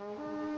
Mm-hmm.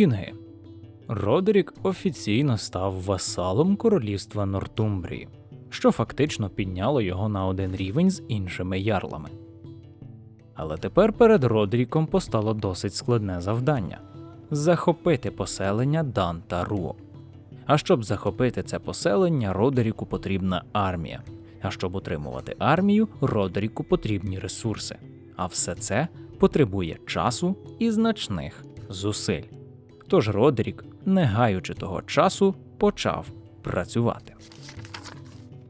Вікінги. Родерік офіційно став васалом королівства Нортумбрії, що фактично підняло його на один рівень з іншими ярлами. Але тепер перед Родеріком постало досить складне завдання захопити поселення Дан Руо. А щоб захопити це поселення, Родеріку потрібна армія. А щоб утримувати армію, Родеріку потрібні ресурси. А все це потребує часу і значних зусиль. Тож Родерік, не гаючи того часу, почав працювати.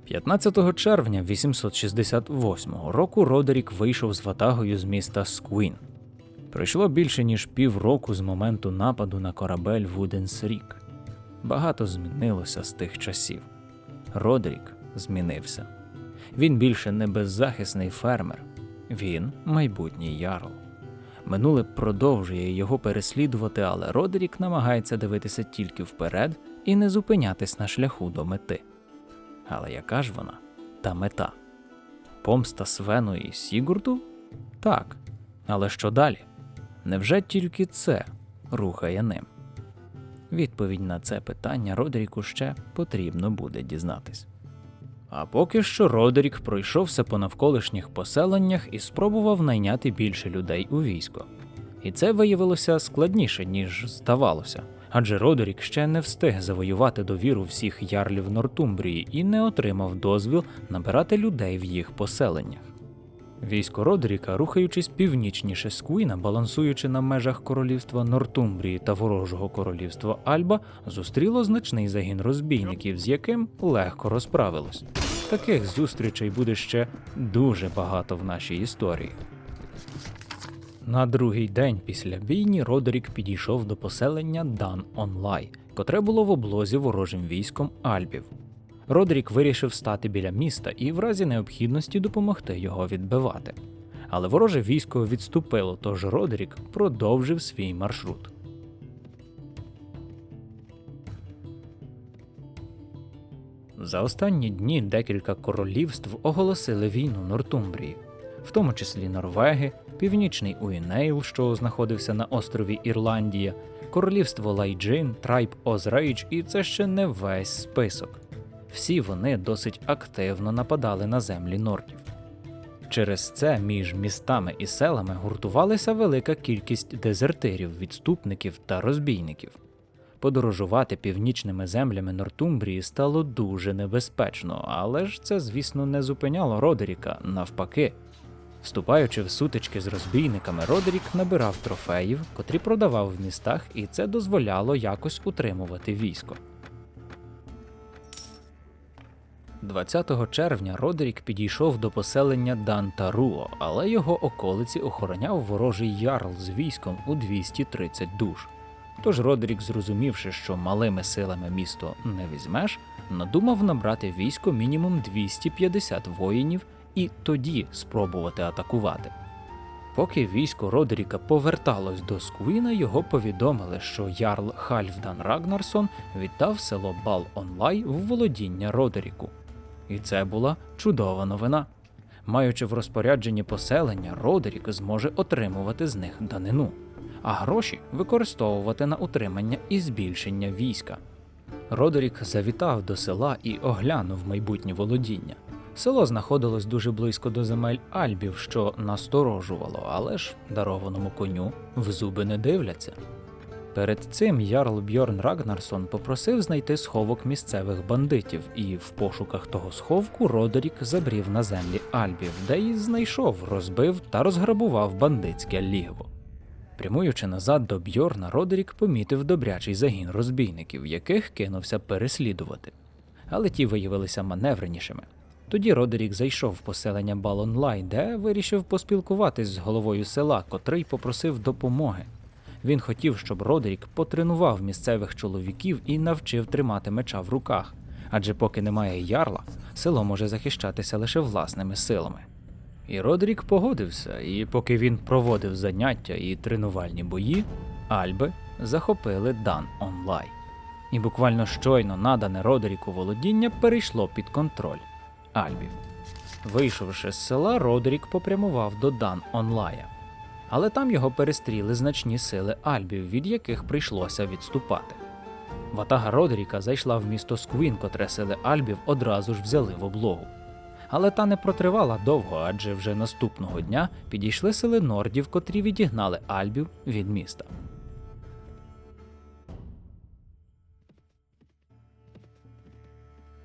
15 червня 868 року Родерік вийшов з ватагою з міста Сквін. Пройшло більше ніж півроку з моменту нападу на корабель Вуденс Рік. Багато змінилося з тих часів. Родрік змінився. Він більше не беззахисний фермер, він майбутній ярл. Минуле продовжує його переслідувати, але Родерік намагається дивитися тільки вперед і не зупинятись на шляху до мети. Але яка ж вона? Та мета? Помста Свену і Сігурду? Так. Але що далі? Невже тільки це рухає ним? Відповідь на це питання Родеріку ще потрібно буде дізнатись. А поки що Родерік пройшовся по навколишніх поселеннях і спробував найняти більше людей у військо. І це виявилося складніше, ніж здавалося, адже Родерік ще не встиг завоювати довіру всіх ярлів Нортумбрії і не отримав дозвіл набирати людей в їх поселеннях. Військо Родеріка, рухаючись північніше Скуїна, балансуючи на межах королівства Нортумбрії та ворожого королівства Альба, зустріло значний загін розбійників, з яким легко розправилось. Таких зустрічей буде ще дуже багато в нашій історії. На другий день після бійні Родерік підійшов до поселення Дан Онлай, котре було в облозі ворожим військом Альбів. Родрік вирішив стати біля міста і в разі необхідності допомогти його відбивати. Але вороже військо відступило, тож Родрік продовжив свій маршрут. За останні дні декілька королівств оголосили війну Нортумбрії, в тому числі Норвеги, Північний Уінейл, що знаходився на острові Ірландія, Королівство Лайджин, Трайб Озрейдж, і це ще не весь список. Всі вони досить активно нападали на землі нордів. Через це між містами і селами гуртувалася велика кількість дезертирів, відступників та розбійників. Подорожувати північними землями Нортумбрії стало дуже небезпечно, але ж це, звісно, не зупиняло Родеріка навпаки. Вступаючи в сутички з розбійниками, Родерік набирав трофеїв, котрі продавав в містах, і це дозволяло якось утримувати військо. 20 червня Родерік підійшов до поселення Дантаруо, але його околиці охороняв ворожий ярл з військом у 230 душ. Тож Родерік, зрозумівши, що малими силами місто не візьмеш, надумав набрати військо мінімум 250 воїнів і тоді спробувати атакувати. Поки військо Родеріка поверталось до Сквіна, його повідомили, що ярл Хальфдан Рагнарсон віддав село Бал Онлай в володіння Родеріку. І це була чудова новина. Маючи в розпорядженні поселення, Родерік зможе отримувати з них данину, а гроші використовувати на утримання і збільшення війська. Родерік завітав до села і оглянув майбутнє володіння. Село знаходилось дуже близько до земель Альбів, що насторожувало, але ж дарованому коню в зуби не дивляться. Перед цим Ярл Бьорн Рагнарсон попросив знайти сховок місцевих бандитів, і в пошуках того сховку Родерік забрів на землі Альбів, де й знайшов, розбив та розграбував бандитське лігво. Прямуючи назад до Бьорна, Родерік помітив добрячий загін розбійників, яких кинувся переслідувати. Але ті виявилися маневренішими. Тоді Родерік зайшов в поселення Балонлай, де вирішив поспілкуватись з головою села, котрий попросив допомоги. Він хотів, щоб Родерік потренував місцевих чоловіків і навчив тримати меча в руках, адже поки немає ярла, село може захищатися лише власними силами. І Родрік погодився, і поки він проводив заняття і тренувальні бої, Альби захопили Дан Онлай. І буквально щойно надане Родеріку володіння перейшло під контроль Альбів. Вийшовши з села, Родерік попрямував до Дан Онлая. Але там його перестріли значні сили Альбів, від яких прийшлося відступати. Ватага Родеріка зайшла в місто Сквін, котре сили Альбів одразу ж взяли в облогу. Але та не протривала довго, адже вже наступного дня підійшли сили нордів, котрі відігнали Альбів від міста.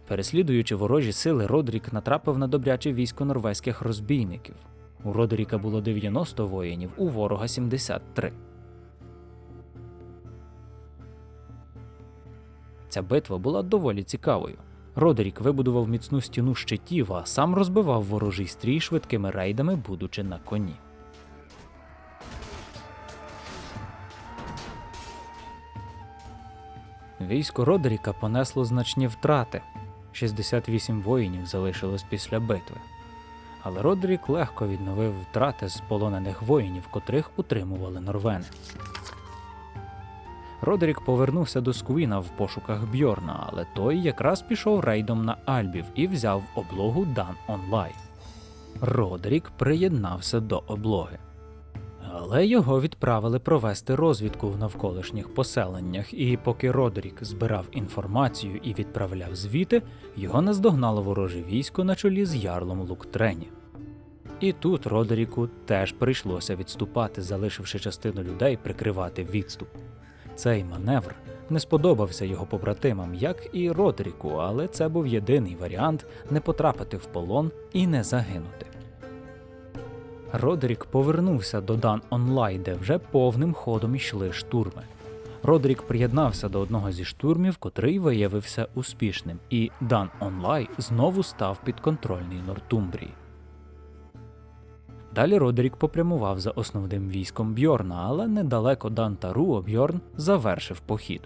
Переслідуючи ворожі сили, Родрік натрапив на добряче військо норвезьких розбійників. У Родеріка було 90 воїнів, у ворога 73. Ця битва була доволі цікавою. Родерік вибудував міцну стіну щитів, а сам розбивав ворожий стрій швидкими рейдами, будучи на коні. Військо Родеріка понесло значні втрати. 68 воїнів залишилось після битви. Але Родрік легко відновив втрати з полонених воїнів, котрих утримували норвени. Родерік повернувся до Сквіна в пошуках Бьорна, але той якраз пішов рейдом на Альбів і взяв облогу Дан Онлай. Родерік приєднався до облоги. Але його відправили провести розвідку в навколишніх поселеннях, і поки Родерік збирав інформацію і відправляв звіти, його наздогнало вороже військо на чолі з ярлом Луктрені. І тут Родеріку теж прийшлося відступати, залишивши частину людей прикривати відступ. Цей маневр не сподобався його побратимам, як і Родеріку, але це був єдиний варіант не потрапити в полон і не загинути. Родерік повернувся до Дан Онлай, де вже повним ходом йшли штурми. Родерік приєднався до одного зі штурмів, котрий виявився успішним, і Дан Онлай знову став підконтрольний Нортумбрії. Далі Родерік попрямував за основним військом Бьорна, але недалеко Дан Таруо Бьорн завершив похід.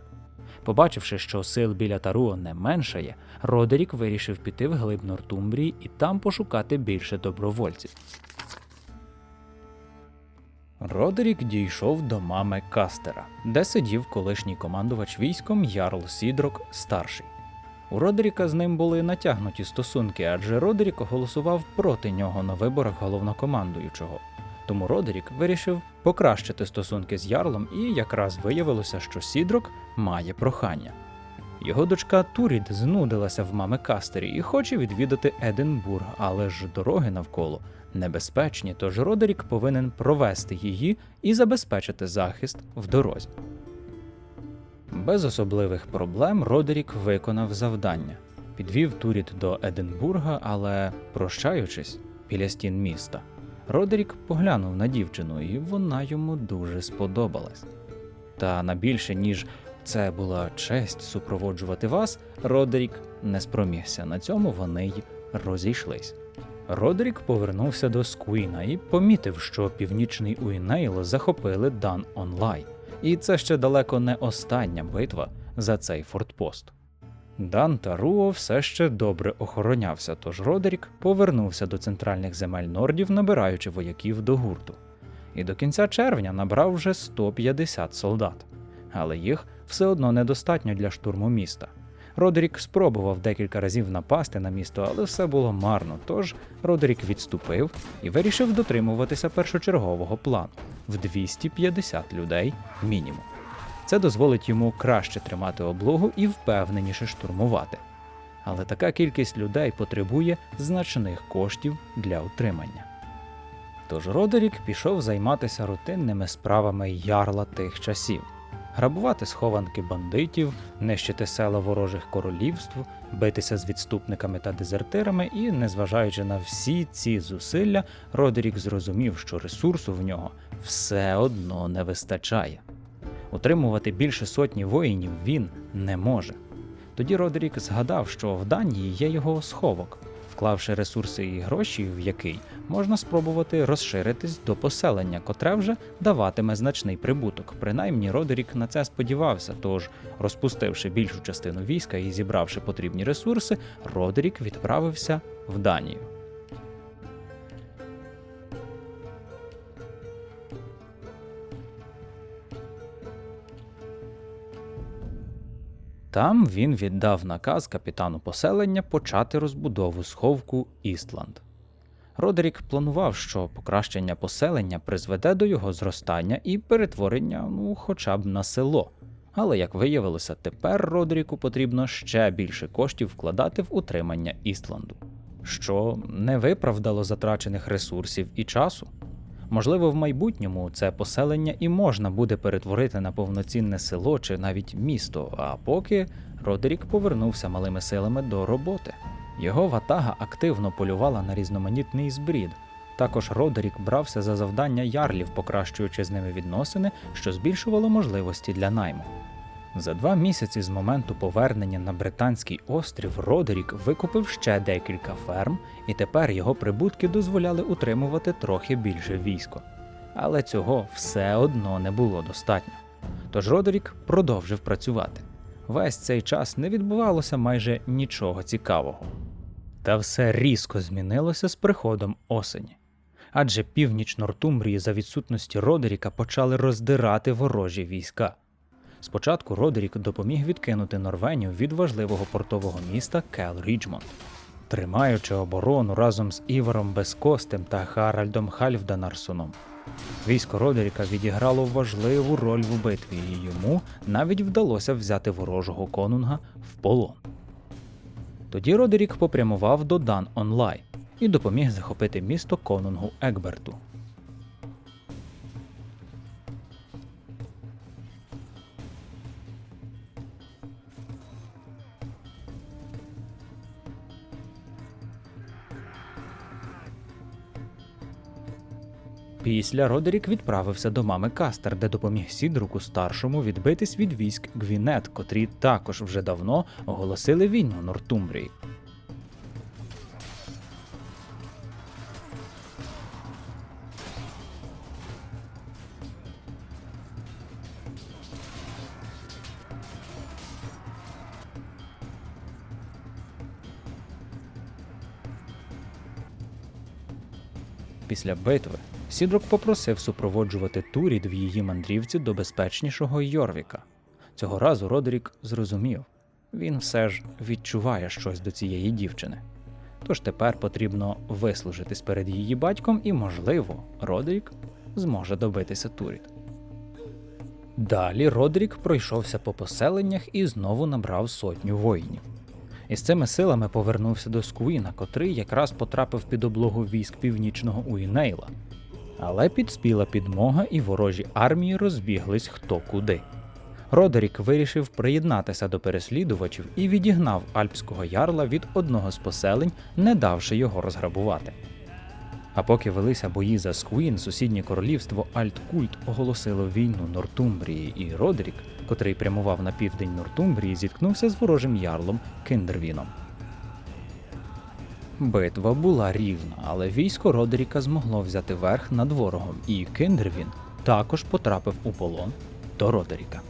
Побачивши, що сил біля Таруо не меншає, Родерік вирішив піти в глиб Нортумбрії і там пошукати більше добровольців. Родерік дійшов до мами Кастера, де сидів колишній командувач військом Ярл Сідрок старший. У Родеріка з ним були натягнуті стосунки, адже Родерік голосував проти нього на виборах головнокомандуючого. Тому Родерік вирішив покращити стосунки з Ярлом, і якраз виявилося, що Сідрок має прохання. Його дочка Турід знудилася в мами Кастері і хоче відвідати Единбург, але ж дороги навколо небезпечні, тож Родерік повинен провести її і забезпечити захист в дорозі. Без особливих проблем Родерік виконав завдання, підвів Турід до Единбурга, але, прощаючись біля стін міста, Родерік поглянув на дівчину, і вона йому дуже сподобалась. Та на більше, ніж це була честь супроводжувати вас, Родерік не спромігся. На цьому вони й розійшлись. Родрік повернувся до Сквіна і помітив, що північний Уінейл захопили Дан Онлай, і це ще далеко не остання битва за цей фортпост. Дан та Руо все ще добре охоронявся, тож Родерік повернувся до центральних земель нордів, набираючи вояків до гурту. І до кінця червня набрав вже 150 солдат, але їх все одно недостатньо для штурму міста. Родерік спробував декілька разів напасти на місто, але все було марно. Тож Родерік відступив і вирішив дотримуватися першочергового плану в 250 людей мінімум. Це дозволить йому краще тримати облогу і впевненіше штурмувати. Але така кількість людей потребує значних коштів для утримання. Тож Родерік пішов займатися рутинними справами ярла тих часів грабувати схованки бандитів, нищити села ворожих королівств, битися з відступниками та дезертирами, і, незважаючи на всі ці зусилля, Родерік зрозумів, що ресурсу в нього все одно не вистачає. Утримувати більше сотні воїнів він не може. Тоді Родерік згадав, що в Данії є його сховок, вклавши ресурси і гроші, в який можна спробувати розширитись до поселення, котре вже даватиме значний прибуток. Принаймні Родерік на це сподівався. Тож, розпустивши більшу частину війська і зібравши потрібні ресурси, Родерік відправився в Данію. Там він віддав наказ капітану поселення почати розбудову сховку Істланд. Родерік планував, що покращення поселення призведе до його зростання і перетворення, ну, хоча б на село. Але як виявилося, тепер Родеріку потрібно ще більше коштів вкладати в утримання Істланду, що не виправдало затрачених ресурсів і часу. Можливо, в майбутньому це поселення і можна буде перетворити на повноцінне село чи навіть місто, а поки Родерік повернувся малими силами до роботи. Його ватага активно полювала на різноманітний збрід. Також Родерік брався за завдання ярлів, покращуючи з ними відносини, що збільшувало можливості для найму. За два місяці з моменту повернення на британський острів Родерік викупив ще декілька ферм, і тепер його прибутки дозволяли утримувати трохи більше військо. Але цього все одно не було достатньо. Тож Родерік продовжив працювати. Весь цей час не відбувалося майже нічого цікавого. Та все різко змінилося з приходом осені. Адже північ Нортумбрії за відсутності Родеріка почали роздирати ворожі війська. Спочатку Родерік допоміг відкинути Норвенію від важливого портового міста Кел Ріджмонд. Тримаючи оборону разом з Іваром Безкостем та Харальдом Хальфданарсоном. Військо Родеріка відіграло важливу роль в битві, і йому навіть вдалося взяти ворожого конунга в полон. Тоді Родерік попрямував до Дан Онлай і допоміг захопити місто конунгу Екберту. Після Родерік відправився до мами Кастер, де допоміг Сідруку старшому відбитись від військ Гвінет, котрі також вже давно оголосили війну Нортумбрії. Після битви Сідрок попросив супроводжувати Турід в її мандрівці до безпечнішого Йорвіка. Цього разу Родерік зрозумів він все ж відчуває щось до цієї дівчини. Тож тепер потрібно вислужитись перед її батьком, і, можливо, Родерік зможе добитися Турід. Далі Родрік пройшовся по поселеннях і знову набрав сотню воїнів. Із цими силами повернувся до Скуїна, котрий якраз потрапив під облогу військ північного Уінейла. Але підспіла підмога, і ворожі армії розбіглись хто куди. Родерік вирішив приєднатися до переслідувачів і відігнав альпського ярла від одного з поселень, не давши його розграбувати. А поки велися бої за Сквін, сусіднє королівство Альткульт оголосило війну Нортумбрії, і Родрік, котрий прямував на південь Нортумбрії, зіткнувся з ворожим ярлом Кендервіном. Битва була рівна, але військо Родеріка змогло взяти верх над ворогом, і Кендервін також потрапив у полон до Родеріка.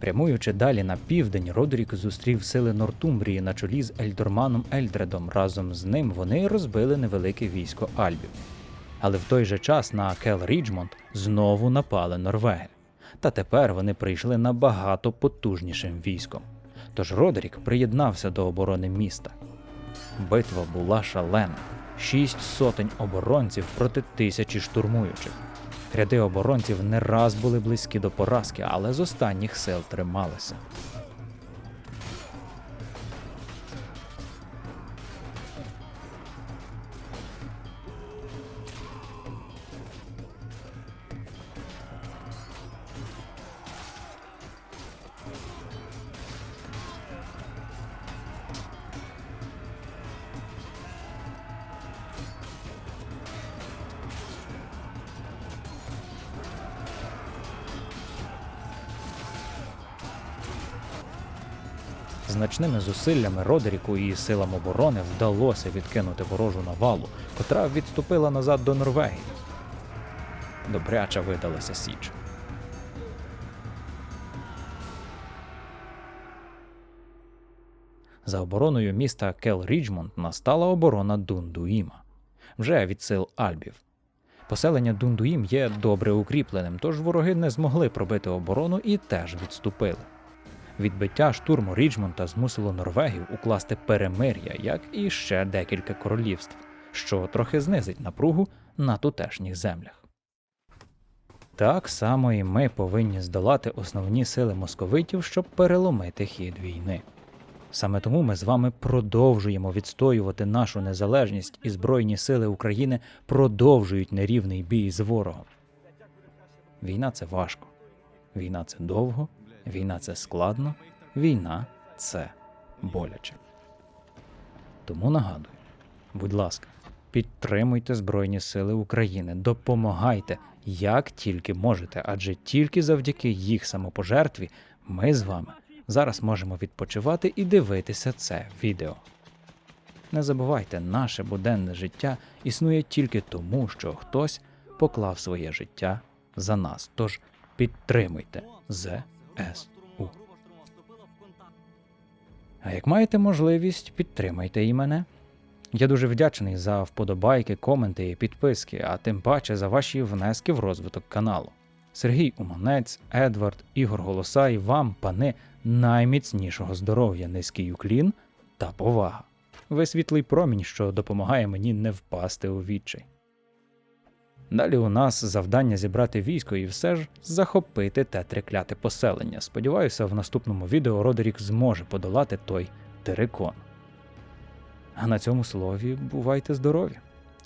Прямуючи далі на південь, Родерік зустрів сили Нортумбрії на чолі з Ельдорманом Ельдредом. Разом з ним вони розбили невелике військо Альбів. Але в той же час на Кел Ріджмонд знову напали норвеги. Та тепер вони прийшли набагато потужнішим військом. Тож Родерік приєднався до оборони міста. Битва була шалена: шість сотень оборонців проти тисячі штурмуючих. Ряди оборонців не раз були близькі до поразки, але з останніх сил трималися. Значними зусиллями Родеріку і силам оборони вдалося відкинути ворожу навалу, котра відступила назад до Норвегії. Добряча видалася Січ. За обороною міста Кел Ріджмонд настала оборона Дундуїма, вже від сил Альбів. Поселення Дундуїм є добре укріпленим, тож вороги не змогли пробити оборону і теж відступили. Відбиття штурму Ріджмонта змусило Норвегів укласти перемир'я, як і ще декілька королівств, що трохи знизить напругу на тутешніх землях. Так само і ми повинні здолати основні сили московитів, щоб переломити хід війни. Саме тому ми з вами продовжуємо відстоювати нашу незалежність, і Збройні сили України продовжують нерівний бій з ворогом. Війна це важко, війна це довго, війна це складно, війна це боляче. Тому нагадую, будь ласка, підтримуйте Збройні Сили України, допомагайте як тільки можете, адже тільки завдяки їх самопожертві ми з вами зараз можемо відпочивати і дивитися це відео. Не забувайте, наше буденне життя існує тільки тому, що хтось поклав своє життя за нас. Тож підтримуйте ЗСУ. А як маєте можливість, підтримайте і мене. Я дуже вдячний за вподобайки, коменти і підписки, а тим паче за ваші внески в розвиток каналу. Сергій Уманець, Едвард, Ігор Голосай, вам, пани, найміцнішого здоров'я, низький уклін та повага. Ви світлий промінь, що допомагає мені не впасти у відчай. Далі у нас завдання зібрати військо і все ж захопити те трикляте поселення. Сподіваюся, в наступному відео Родерік зможе подолати той терикон. А на цьому слові бувайте здорові.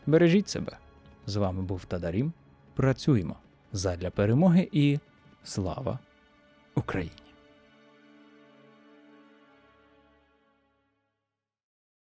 Бережіть себе. З вами був Тадарім. Працюємо задля перемоги і слава Україні!